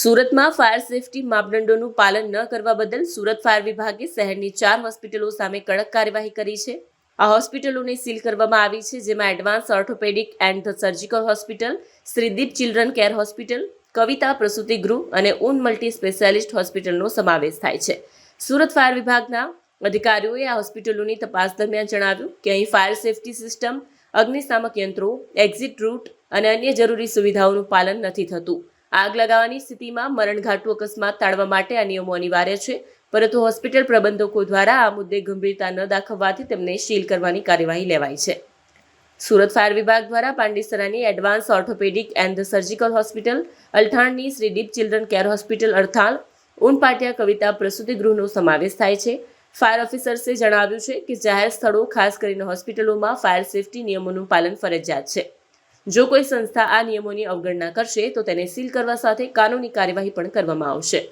સુરતમાં fire safety માપદંડોનું પાલન ન કરવા બદલ સુરત ફાયર વિભાગે શહેરની ચાર હોસ્પિટલો સામે કડક કાર્યવાહી કરી છે. આ હોસ્પિટલોને સીલ કરવામાં આવી છે, જેમાં advance orthopaedic and the surgical hospital, Shreedeep children care hospital, Kavita પ્રસૂતિ ગૃહ અને ઉન મલ્ટી સ્પેશિયાલિસ્ટ હોસ્પિટલનો સમાવેશ થાય છે. સુરત ફાયર વિભાગના અધિકારીઓએ આ હોસ્પિટલોની તપાસ દરમિયાન જણાવ્યું કે અહીં ફાયર સેફટી સિસ્ટમ, અગ્નિશામક યંત્રો, એક્ઝિટ રૂટ અને અન્ય જરૂરી સુવિધાઓનું પાલન નથી થતું. આગ લગાવવાની સ્થિતિમાં મરણઘાટુ અકસ્માત ટાળવા માટે આ નિયમો અનિવાર્ય છે. પરંતુ હોસ્પિટલ પ્રબંધકો દ્વારા આ મુદ્દે ગંભીરતા ન દાખવવાથી તેમને સીલ કરવાની કાર્યવાહી લેવાઈ છે. સુરત ફાયર વિભાગ દ્વારા પાંડેસરાની advance orthopedic and the surgical hospital, અલથાણની Shridip children care hospital Adthan Unpatiya Kavita પ્રસૂતિ ગૃહનો સમાવેશ થાય છે. ફાયર ઓફિસર્સે જણાવ્યું છે કે જાહેર સ્થળો ખાસ કરીને હોસ્પિટલોમાં ફાયર સેફટી નિયમોનું પાલન ફરજિયાત છે. જો કોઈ સંસ્થા આ નિયમોની અવગણના કરશે, તો તેને સીલ કરવા સાથે કાનૂની કાર્યવાહી પણ કરવામાં આવશે.